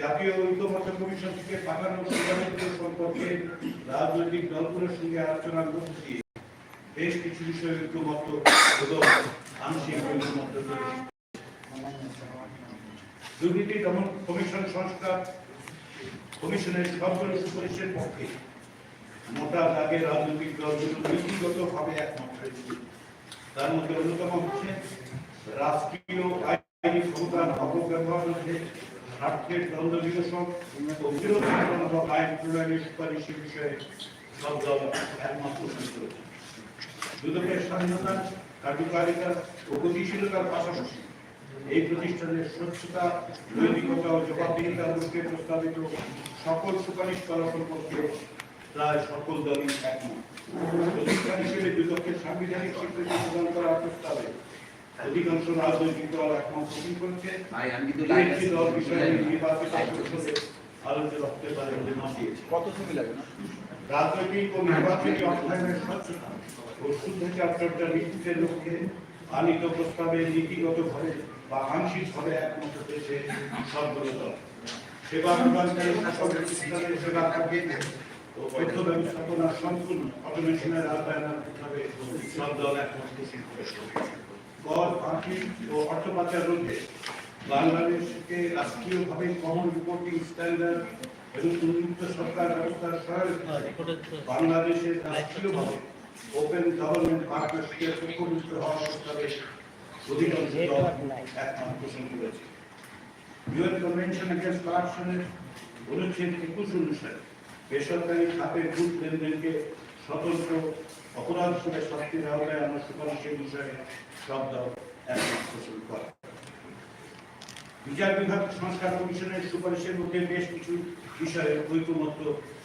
জাতীয় ঐক্যমত্য কমিশন থেকে পাঠানো সিদ্ধান্ত সম্পর্কে রাজনৈতিক দলগুলোর সঙ্গে মধ্য দিয়ে বেশ কিছু বিষয়ে ঐক্যমত্য এবং আংশিক ঐক্যমত্য তৈরি দুর্নীতি দমন কমিশন সংস্কার কমিশনের সবগুলো সুপারিশের পক্ষে মোটা দাগে রাজনৈতিক দলগুলো নীতিগতভাবে একমত হয়েছে। তার মধ্যে অন্যতম হচ্ছে রাষ্ট্রীয় আইনি ক্ষমতার অপব্যবহার রোধে স্বার্থের দ্বন্দ্ব নিরসন ও আইন প্রণয়নের সুপারিশের বিষয়ে সব দল একমত পোষণ করেছে। দুদকের স্বাধীনতা কার্যকারিতা ও গতিশীলতার পাশাপাশি এই প্রতিষ্ঠানের স্বচ্ছতা, নৈতিকতা ও জবাবদিহিতার লক্ষ্যে প্রস্তাবিত সকল সুপারিশ করা সম্পর্কে প্রায় সকল দলই একমত। প্রতিষ্ঠান হিসেবে দুদকের সাংবিধানিক স্বীকৃতি প্রদান করার প্রস্তাবে অধিকাংশ রাজনৈতিক দল একমত পোষণ করেছে। ভাই আমি কিন্তু দু একটি দল বিষয়ে নির্বাচিত আলোচনা হতে পারে বলে মত দিয়েছে। কত ছবি লাগে না? রাজনৈতিক ও নির্বাচনী অর্থায়নের স্বচ্ছতা ও শুদ্ধাচার চর্চা নিশ্চিতের লক্ষ্যে আনিত প্রস্তাবে নীতিগতভাবে বা আংশিকভাবে একমত হয়েছে সবগুলো দল। সেবা প্রদানকারী সকল প্রতিষ্ঠানের সেবা থাকে ও তথ্য ব্যবস্থাপনা সম্পূর্ণ অটোমেশনের প্রস্তাবে সব দল একমত কর ফাঁকি ও অর্থ পাচার রোধে বাংলাদেশকে রাষ্ট্রীয়ভাবে কমন রিপোর্টিং স্ট্যান্ডার্ড এবং উন্মুক্ত সরকার ব্যবস্থার সহায়তায় বাংলাদেশের রাষ্ট্রীয়ভাবে ওপেন গভর্নমেন্ট পার্টনারশিপের উপযুক্ত হওয়ার প্রস্তাবে অধিকাংশ দল একমত পোষণ করেছে। ইউএন কনভেনশন এগেন্স্ট কারাপশনের অনুচ্ছেদ একুশ অনুসারে বেসরকারি খাতের ঘুষ লেনদেনকে স্বতন্ত্র অপরাধ হিসেবে শাস্তির আওতায় আনার সুপারিশের বিষয়ে সব দল একমত পোষণ করে বিচার বিভাগ সংস্কার কমিশনের সুপারিশের মধ্যে বেশ কিছু বিষয়ে ঐকমত্য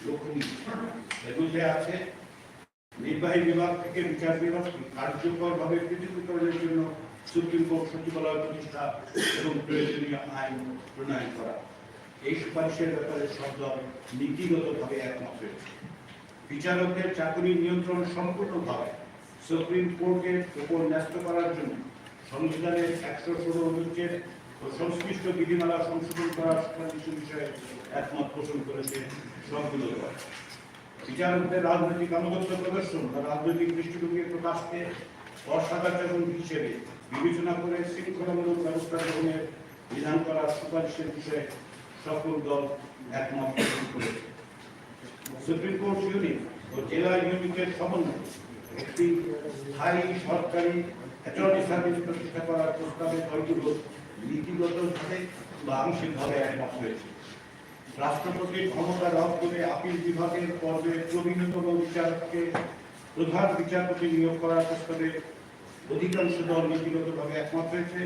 লক্ষণীয় এর মধ্যে আছে নির্বাহী বিভাগ থেকে বিচার বিভাগ কার্যকরভাবে পৃথকীকরণের জন্য সুপ্রিম কোর্ট সচিবালয় প্রতিষ্ঠা এবং প্রয়োজনীয় আইন প্রণয়ন করা এই সুপারিশের ব্যাপারে সব দল নীতিগতভাবে একমত হয়েছে বিচারকদের চাকরি নিয়ন্ত্রণ সম্পূর্ণভাবে সুপ্রিম কোর্টের উপর ন্যস্ত করার জন্য সংবিধানের একশো ষোলো অনুচ্ছেদ ও সংশ্লিষ্ট বিধিমালা সংশোধন করার সুপারিশের বিষয়ে একমত পোষণ করেছে সবগুলো বিচারকদের রাজনৈতিক আনুগত্য প্রদর্শন বা রাজনৈতিক দৃষ্টিভঙ্গি প্রকাশকে অসাধাচরণ হিসেবে বিবেচনা করে শৃঙ্খলামূলক ব্যবস্থা গ্রহণের বিধান করার সুপারিশের বিষয়ে সকল দল একমত পোষণ করেছে। সুপ্রিম কোর্ট ইউনিট ও জেলা ইউনিটের সমন্বয়ে একটি স্থায়ী সরকারি অ্যাটর্নি সার্ভিস প্রতিষ্ঠা করার প্রস্তাবে দলগুলো নীতিগতভাবে বা আংশিকভাবে একমত হয়েছে। রাষ্ট্রপতির ক্ষমতা রদ করে আপিল বিভাগের পর্বে প্রবীণতম বিচারককে প্রধান বিচারপতি নিয়োগ করার প্রস্তাবে অধিকাংশ দল নীতিগতভাবে একমত হয়েছে।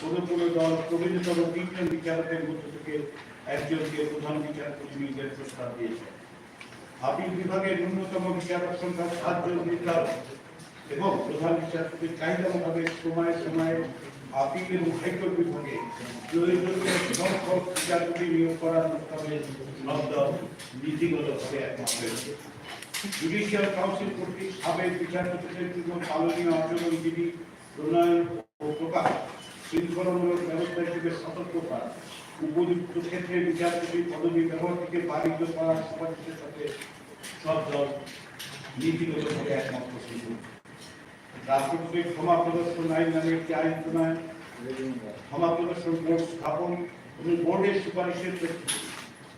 কোনো কোনো দল প্রবীণতম তিনজন বিচারকের মধ্য থেকে একজনকে প্রধান বিচারপতি নিয়োগের প্রস্তাব দিয়েছে। আপিল বিভাগের ন্যূনতম বিচারক সংখ্যা সাতজন নির্ধারণ এবং প্রধান বিচারপতির চাহিদা মোতাবেক সময়ে সময়ে আপিল এবং হাইকোর্ট বিভাগে সংখ্যক বিচারপতি নিয়োগ করার প্রস্তাবে সব নীতিগতভাবে একমত হয়েছে। জুডিশিয়াল কাউন্সিল কর্তৃক সাবেক বিচারপতিদের জন্য পালনীয় আচরণ বিধি প্রণয়ন ও প্রকাশ শৃঙ্খলামূলক ব্যবস্থা হিসেবে সতর্ক করা। উপযুক্ত ক্ষেত্রে বিচারপতি পদবি ব্যবহার থেকে বাণিজ্য করার সুপারিশের সাথে সব দল নীতিগতভাবে একমত করেছে রাষ্ট্রপতির ক্ষমা প্রদর্শন আইন নামে একটি আইন প্রণয়ন, ক্ষমা প্রদর্শন বোর্ড স্থাপন এবং বোর্ডের সুপারিশের প্রেক্ষিতে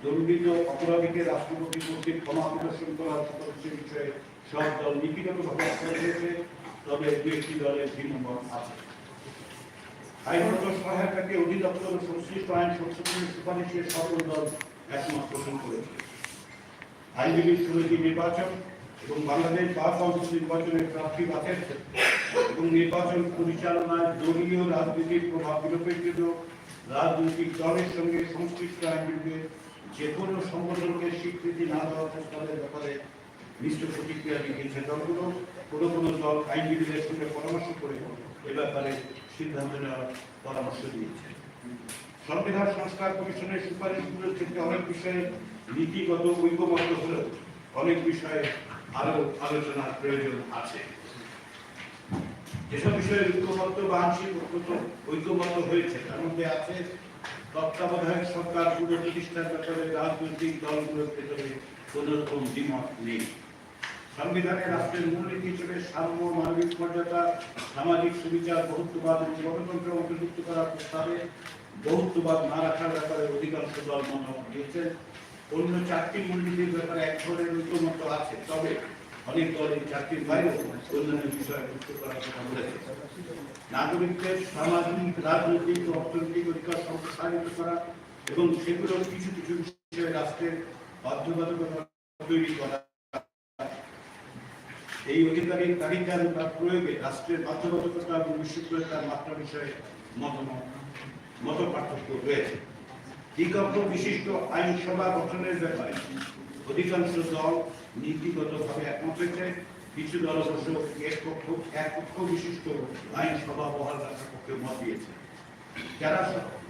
দণ্ডিত অপরাধীকে রাষ্ট্রপতি কর্তৃক ক্ষমা প্রদর্শন করার সুপারিশের বিষয়ে সব দল নীতিগতভাবে একমত হয়েছে, তবে দু একটি দলের ভিন্নমত আছে। আইনগত সহায়তাকে অধিদপ্তর সংশ্লিষ্ট আইন সংশোধনের সুপারিশে সকল দল একমত পোষণ করেছে। আইনজীবী সমিতি নির্বাচন এবং বাংলাদেশ বার কাউন্সিল নির্বাচনের প্রার্থী ক্ষেত্রে এবং নির্বাচন পরিচালনায় দলীয় রাজনীতির প্রভাব বিলোপের জন্য রাজনৈতিক দলের সঙ্গে সংশ্লিষ্ট আইনজীবীদের যে কোনো সংগঠনকে স্বীকৃতি না দেওয়ার প্রস্তাবের ব্যাপারে মিশ্র প্রতিক্রিয়া দিয়েছে দলগুলো। কোনো কোনো দল আইনজীবীদের সঙ্গে পরামর্শ করে এ ব্যাপারে সিদ্ধান্ত নেওয়ার পরামর্শ দিয়েছে সংবিধান সংস্কার কমিশনের সুপারিশগুলোর ক্ষেত্রে অনেক বিষয়ে নীতিগত ঐক্যবদ্ধ হলেও অনেক বিষয়ে আরও আলোচনার প্রয়োজন আছে। যেসব বিষয়ে ঐক্যবদ্ধ বা আংশিক ঐক্যবদ্ধ হয়েছে, তার মধ্যে আছে তত্ত্বাবধায়ক সরকার, পুনঃপ্রতিষ্ঠার ব্যাপারে রাজনৈতিক দলগুলোর ভেতরে কোন রকম দ্বিমত নেই। সংবিধানে রাষ্ট্রের মূলনীতি হিসেবে সাম্য মানবিক মর্যাদা, সামাজিক সুবিচার, বহুত্ববাদ এবং গণতন্ত্র অন্তর্ভুক্ত করার প্রস্তাবে বহুত্ববাদ না রাখার ব্যাপারে অধিকাংশ দল মতামত দিয়েছেন অন্য চারটি মূলনীতির ব্যাপারে এক ধরনের ঐক্যমত আছে, তবে অনেক দল এই চারটির বাইরেও অন্যান্য বিষয়ে যুক্ত করার কথা বলেছে। নাগরিকদের সামাজিক, রাজনৈতিক ও অর্থনৈতিক অধিকার সম্প্রসারিত করা এবং সেগুলোর কিছু কিছু বিষয়ে রাষ্ট্রের বাধ্যবাধকতা তৈরি করা এই অধিকারের তালিকার বা প্রয়োগে রাষ্ট্রের বাধ্যবাধকতা এবং বিশ্ববিদ্যালয়ের মাত্রা বিষয়ে মতামত, মত পার্থক্য রয়েছে। দ্বিকক্ষ বিশিষ্ট আইনসভা গঠনের ব্যাপারে অধিকাংশ দল নীতিগতভাবে একমত হয়েছে। কিছু দল অবশ্য এক পক্ষ এক পক্ষ বিশিষ্ট আইনসভা বহাল রাখার পক্ষে মত দিয়েছে। যারা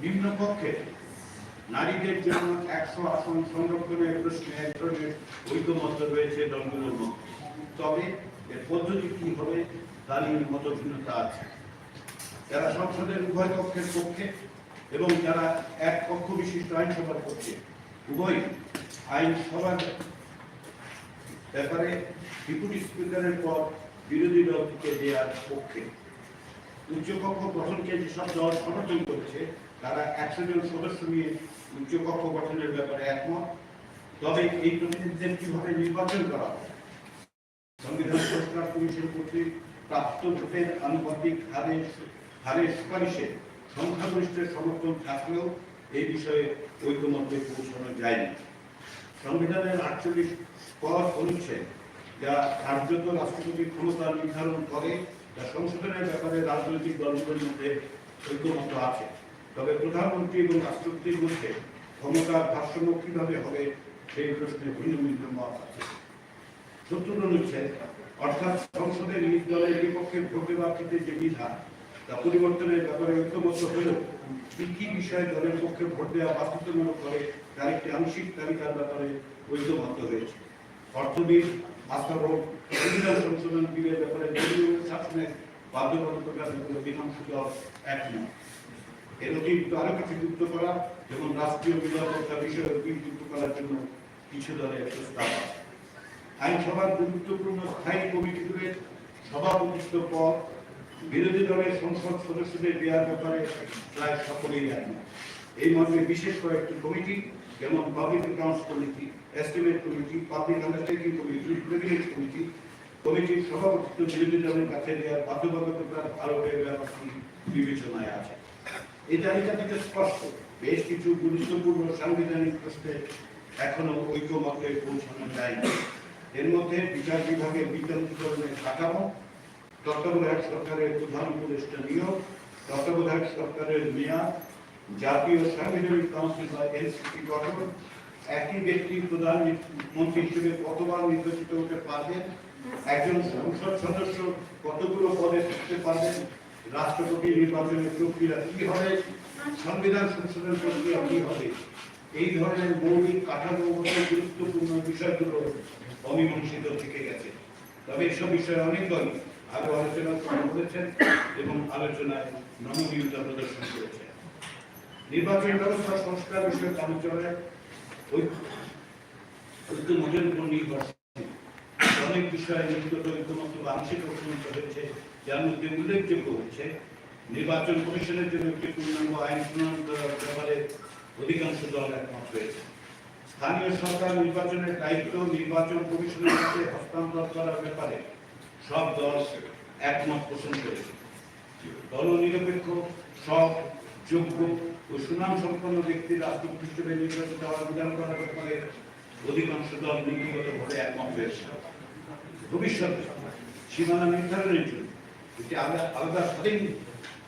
নিম্ন পক্ষে নারীদের জন্য একশো আসন সংরক্ষণের প্রশ্নে এক ধরনের ঐক্যমত রয়েছে, দলগুলোর মধ্যে। তবে এর পদ্ধতি কি হবে তা নিয়ে মত ভিন্নতা আছে। যারা সংসদের উভয় পক্ষের পক্ষে এবং যারা এক পক্ষ বিশিষ্ট আইনসভার পক্ষে, উভয় আইনসভার ব্যাপারে ডেপুটি স্পিকারের পর বিরোধী দলকে দেওয়ার পক্ষে। উচ্চকক্ষ গঠনকে যেসব দল সমর্থন করছে, তারা একশো জন সদস্য নিয়ে উচ্চকক্ষ গঠনের ব্যাপারে একমত। তবে এই প্রতিনিধিদের কীভাবে নির্বাচন করা হবে? সংবিধান সংস্কার কমিশন কর্তৃক প্রাপ্ত ভোটের আনুপাতিক হারে সুপারিশে সংখ্যাগরিষ্ঠের সমর্থন থাকলেও এই বিষয়ে পৌঁছানো যায়নি। সংবিধানের আটচল্লিশ অনুচ্ছেদ যা কার্যত রাষ্ট্রপতির ক্ষমতা নির্ধারণ করে তা সংশোধনের ব্যাপারে রাজনৈতিক দলগুলোর মধ্যে ঐক্যমত আছে। তবে প্রধানমন্ত্রী এবং রাষ্ট্রপতির মধ্যে ক্ষমতার ভারসাম্য কীভাবে হবে সেই প্রশ্নে ভিন্ন ভিন্ন মত আছে। অর্থাৎ সংসদের নিজ দলের বিপক্ষে যে তা পরিবর্তনের ব্যাপারে ঐক্যবদ্ধ হলেও কি কি বিষয়ে দলের পক্ষে ভোট দেওয়া বাধ্যতামূলক করে, তার একটি আংশিক তালিকার ব্যাপারে ঐক্যবদ্ধ হয়েছে। অর্থবিদ আস্থাভোগ সংশোধন বিলের ব্যাপারে শাসনের এর অতিরিক্ত আরও কিছু যুক্ত করা, যেমন রাষ্ট্রীয় নিরাপত্তা বিষয়ে যুক্ত করার জন্য কিছু দলের প্রস্তাব আছে। আইনসভার গুরুত্বপূর্ণ স্থায়ী কমিটিগুলির সভাপতিত্ব পদ বিরোধী দলের সংসদ সদস্যদের দেওয়ার ব্যাপারে প্রায় সকলেই একমত এই মর্মে বিশেষ কয়েকটি কমিটি, যেমন public accounts committee, estimate committee, public understanding committee privilege committee, কমিটির সভাপতিত্ব বিরোধী দলের কাছে দেওয়ার বাধ্যবাধকতার আরোপের ব্যাপারটি বিবেচনায় আছে। এই তালিকা থেকে স্পষ্ট, বেশ কিছু গুরুত্বপূর্ণ সাংবিধানিক প্রশ্নে এখনও ঐক্যমতে পৌঁছানো যায়নি। এর মধ্যে বিচার বিভাগের বিকেন্দ্রীকরণের কাঠামো তত্ত্বাবধায়ক সরকারের প্রধান উপদেষ্টা নিয়োগ তত্ত্বাবধায়ক সরকারের মেয়াদ জাতীয় সাংবিধানিক কাউন্সিল বা এনসিপি গঠন, একই ব্যক্তি প্রধান মন্ত্রী হিসেবে কতবার নির্বাচিত হতে পারবেন, একজন সংসদ সদস্য কতগুলো পদে থাকতে পারবেন, রাষ্ট্রপতি নির্বাচনের প্রক্রিয়া কি হবে, সংবিধান সংশোধন প্রক্রিয়া কি হবে, এই ধরনের মৌলিক কাঠামোগত গুরুত্বপূর্ণ বিষয়গুলো অমীমাংসিত থেকে গেছে। তবে এসব বিষয়ে অনেক দল আরও আলোচনা করেছেন এবং আলোচনায় নমনীয়তা প্রদর্শন করেছেন নির্বাচন ব্যবস্থা সংস্কার বিষয়ক আলোচনায় অনেক বিষয়ে আংশিক হয়েছে যার মধ্যে উল্লেখযোগ্য হচ্ছে নির্বাচন কমিশনের জন্য একটি পূর্ণাঙ্গ আইন প্রণয়ন করার ব্যাপারে অধিকাংশ দল একমত হয়েছে। স্থানীয় সরকার নির্বাচনের দায়িত্ব নির্বাচন কমিশনের কাছে হস্তান্তর করার ব্যাপারে সব দল একমত পোষণ করেছে। দল নিরপেক্ষ, সব যোগ্য ও সুনাম সম্পন্ন ব্যক্তির রাষ্ট্রপতি হিসেবে নির্বাচিত হওয়ার বিধান করার ব্যাপারে অধিকাংশ দল নীতিগতভাবে একমত হয়েছে। ভবিষ্যতে সীমানা নির্ধারণের জন্য একটি আলাদা আলাদা স্বাধীন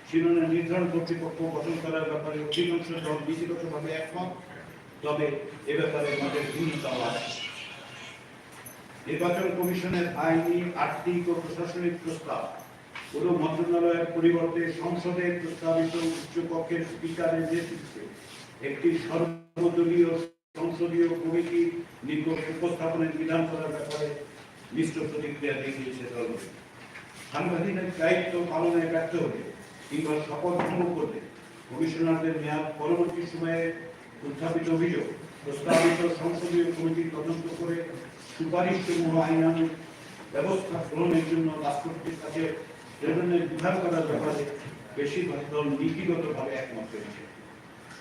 সীমানা নির্ধারণ কর্তৃপক্ষ গঠন করার ব্যাপারে অধিকাংশ দল নীতিগতভাবে একমত। তবে এ ব্যাপারে আমাদের ভিন্নতাও আছে। নির্বাচন কমিশনের আইনি, আর্থিক ও প্রশাসনিক প্রস্তাব পুরো মন্ত্রণালয়ের পরিবর্তে সংসদের প্রস্তাবিত উচ্চকক্ষের স্পিকারের নেতৃত্বে একটি সর্বদলীয় সংসদীয় কমিটি নিকট উপস্থাপনের বিধান করার ব্যাপারে মিশ্র প্রতিক্রিয়া দেখিয়েছে দলটি সাংবিধানিক দায়িত্ব পালনে ব্যর্থ হলে কিংবা শপথ ভঙ্গ করলে কমিশনারদের মেয়াদ পরবর্তী সময়ে উত্থাপিত অভিযোগ প্রস্তাবিত সংসদীয় কমিটি তদন্ত করে সুপারিশ সমূহ আইনানুগ ব্যবস্থা গ্রহণের জন্য রাষ্ট্রপতির কাছে প্রেরণের বিধান করার ব্যাপারে বেশিরভাগ দল নীতিগতভাবে একমত হয়েছে।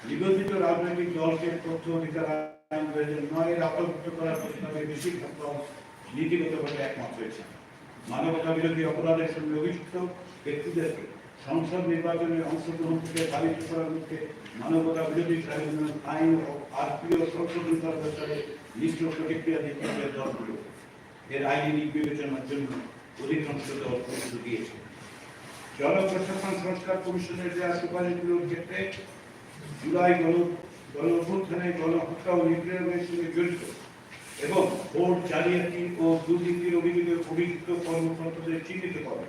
নিবন্ধিত রাজনৈতিক দলকে তথ্য অধিকার আইন দুই হাজার নয়ের আওতাভুক্ত করার প্রস্তাবে বেশিরভাগ দল নীতিগতভাবে একমত হয়েছে। মানবতা বিরোধী অপরাধের সঙ্গে অভিযুক্ত ব্যক্তিদেরকে সংসদ নির্বাচনে অংশগ্রহণ থেকে বাধিত করার মধ্যে মানবতা বিরোধী ট্রাইব্যুনাল, আইন ও আরপিও সংশোধন ব্যাপারে মিশ্র প্রতিক্রিয়া দিচ্ছে দলগুলো। এর আইনি বিবেচনার জন্য অধিকাংশ দল প্রস্তুত দিয়েছে জনপ্রশাসন সংস্কার কমিশনের দেওয়া সুপারিশগুলোর ক্ষেত্রে জুলাই গণ গণ অভ্যুত্থানে গণহত্যা ও নিপীড়নের সঙ্গে জড়িত এবং ভোট জালিয়াতি ও দুর্নীতির অভিযোগে অভিযুক্ত কর্মকর্তাদের চিহ্নিত করে।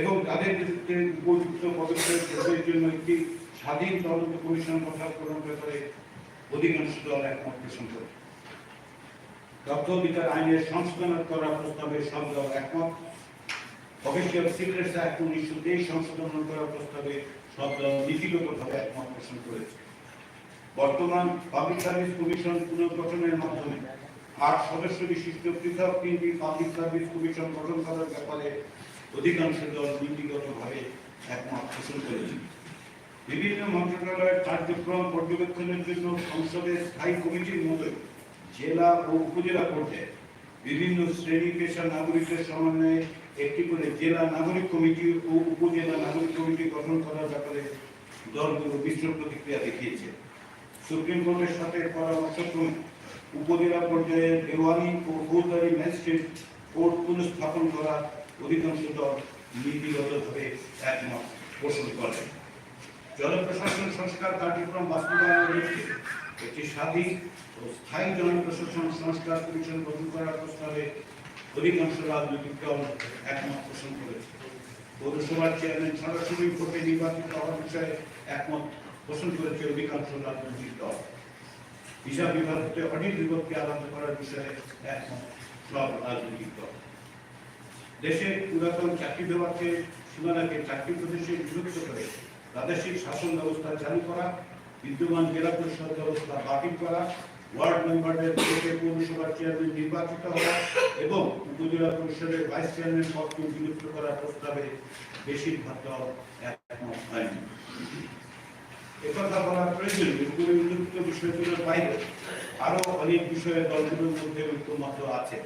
এবং তাদের বিরুদ্ধে উপযুক্ত পদক্ষেপ গ্রহণের জন্য একটি স্বাধীন তদন্ত কমিশন গঠন করার ব্যাপারে অধিকাংশ দল একমত পোষণ করে। তথ্য অধিকার আইনের সংশোধন করার প্রস্তাবে সব দল একমত। অফিসিয়াল সিক্রেটস অ্যাক্ট উনিশশো তেইশ সংশোধন করার প্রস্তাবে সব দল নীতিগতভাবে একমত পোষণ করেছে। বর্তমান পাবলিক সার্ভিস কমিশন পুনর্গঠনের মাধ্যমে আট সদস্য বিশিষ্ট পৃথক তিনটি পাবলিক সার্ভিস কমিশন গঠন করার ব্যাপারে অধিকাংশ দল নীতিগতভাবে একমত পোষণ করেছে। বিভিন্ন মন্ত্রণালয়ের কার্যক্রম পর্যবেক্ষণের জন্য সংসদের স্থায়ী কমিটির মধ্যে জেলা ও উপজেলা পর্যায়ে বিভিন্ন শ্রেণি পেশা নাগরিকের সমন্বয়ে একটি করে জেলা নাগরিক কমিটি ও উপজেলা নাগরিক কমিটি গঠন করার ব্যাপারে দলগুলো মিশ্র প্রতিক্রিয়া দেখিয়েছে। সুপ্রিম কোর্টের সাথে পরামর্শক্রমে উপজেলা পর্যায়ে দেওয়ানি ও ফৌজদারি ম্যাজিস্ট্রেট কোর্ট পুনঃস্থাপন করা অধিকাংশ দল নীতিগতভাবে একমত পোষণ করে। জনপ্রশাসন সংস্কার কার্যক্রম বাস্তবায়নের লক্ষ্যে একটি স্বাধীন ও স্থায়ী জনপ্রশাসন সংস্কার কমিশন গঠন করার প্রস্তাবে অধিকাংশ রাজনৈতিক দল একমত পোষণ করেছে। পৌরসভার চেয়ারম্যান সরাসরি ভোটে নির্বাচিত হওয়ার বিষয়ে একমত পোষণ করেছে অধিকাংশ রাজনৈতিক দল। হিসাব বিভাগ হতে অডিট বিভাগকে আলাদা করার বিষয়ে একমত সব রাজনৈতিক দল। দেশের পুরাতন চাকরি বিভাগকে সীমানাকে চাকরি প্রদেশে বিভক্ত করে প্রাদেশিক শাসন ব্যবস্থা চালু করা, বিদ্যমান জেলা পরিষদ ব্যবস্থা বাতিল করা, ওয়ার্ড মেম্বারদের থেকে পৌরসভার চেয়ারম্যান নির্বাচিত হওয়া এবং উপজেলা পরিষদের ভাইস চেয়ারম্যান পদকে বিলুপ্ত করার প্রস্তাবে বেশিরভাগ দল একমত হয়নি। একথা বলার প্রয়োজন উপরে উল্লিখিত বিষয়গুলোর বাইরে আরও অনেক বিষয়ে দলগুলোর মধ্যে ঐক্যমত আছে।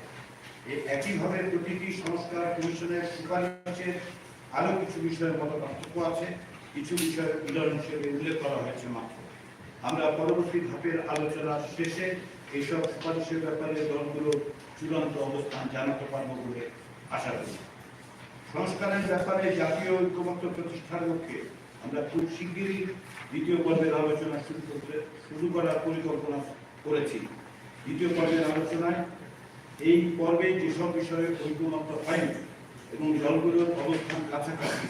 একইভাবে প্রতিটি সংস্কার কমিশনের সুপারিশের আরও কিছু বিষয়ের মতো পার্থক্য আছে। কিছু বিষয়ের উদাহরণ হিসেবে উল্লেখ করা হয়েছে মাত্র। আমরা পরবর্তী ধাপের আলোচনা শেষে এইসব সুপারিশের ব্যাপারে দলগুলো চূড়ান্ত অবস্থান জানাতে পারব বলে আশা করি। সংস্কারের ব্যাপারে জাতীয় ঐক্যমত্য প্রতিষ্ঠার লক্ষ্যে আমরা খুব শিগগিরই দ্বিতীয় পর্বের আলোচনা শুরু করতে শুরু করার পরিকল্পনা করেছি। দ্বিতীয় পর্বের আলোচনায় এই পর্বে যেসব বিষয়ে ঐক্যমত্য হয়নি এবং দলগুলোর অবস্থান কাছাকাছি,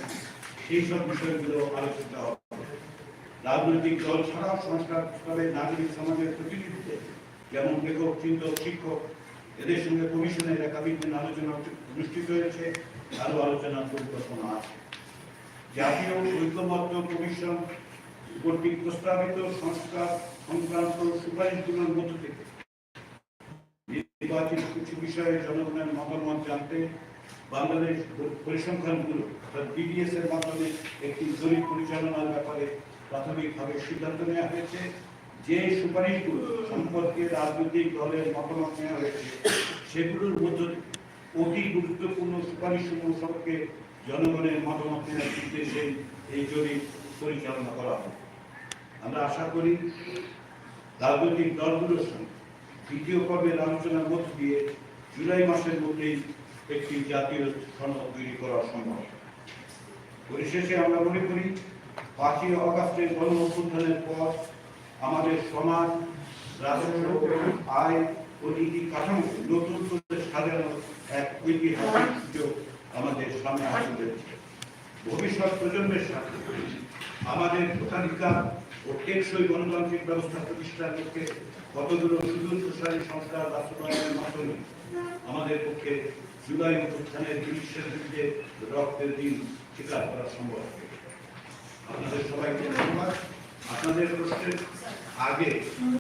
সেই সব বিষয়গুলো আলোচিত হবে। রাজনৈতিক দল ছাড়াও সংস্কার প্রস্তাবে নাগরিক সমাজের প্রতিনিধিত্ব যেমন লেখক চিন্তক শিক্ষক, এদের সঙ্গে কমিশনের একাধিক আলোচনা অনুষ্ঠিত হয়েছে আরও আলোচনার পরিকল্পনা আছে। জাতীয় ঐক্যমত্য কমিশন কর্তৃক প্রস্তাবিত সংস্কার সংক্রান্ত সুপারিশগুলোর মধ্য থেকে নির্বাচিত কিছু বিষয়ে জনগণের মতামত জানতে বাংলাদেশ পরিসংখ্যান ব্যুরো অর্থাৎ বিডিএস এর মাধ্যমে একটি জরিপ পরিচালনার ব্যাপারে প্রাথমিকভাবে সিদ্ধান্ত নেওয়া হয়েছে। যে সুপারিশগুলো সম্পর্কে রাজনৈতিক দলের মতামত নেওয়া হয়েছে, সেগুলোর মধ্যে অতি গুরুত্বপূর্ণ সুপারিশসমূহ সম্পর্কে জনগণের মতামত নেওয়ার উদ্দেশ্যে এই জরিপ পরিচালনা করা হবে আমরা আশা করি রাজনৈতিক দলগুলোর সঙ্গে দ্বিতীয় পর্বের আলোচনার মধ্য দিয়ে জুলাই মাসের মধ্যেই একটি জাতীয় সনদ তৈরি করা সম্ভব। পরিশেষে আমরা মনে করি, পাঁচই অগাস্টের গণ অভ্যুত্থানের পর আমাদের সমাজ রাষ্ট্র আয় ও নীতি কাঠামো নতুন করে সাজানোর এক ঐতিহাসিক সুযোগ আমাদের সামনে আসতে ভবিষ্যৎ প্রজন্মের সাথে আমাদের ভোটাধিকার ও টেকসই গণতান্ত্রিক ব্যবস্থা প্রতিষ্ঠার লক্ষ্যে কতগুলো সুদূর প্রসারী সংস্কার বাস্তবায়নের মাধ্যমে আমাদের পক্ষে জুলাই অভ্যুত্থানের বিনিশ্চের বিরুদ্ধে রক্তের দিন স্বীকার করা সম্ভব আপনাদের সবাইকে ধন্যবাদ। আপনাদের প্রশ্নের আগে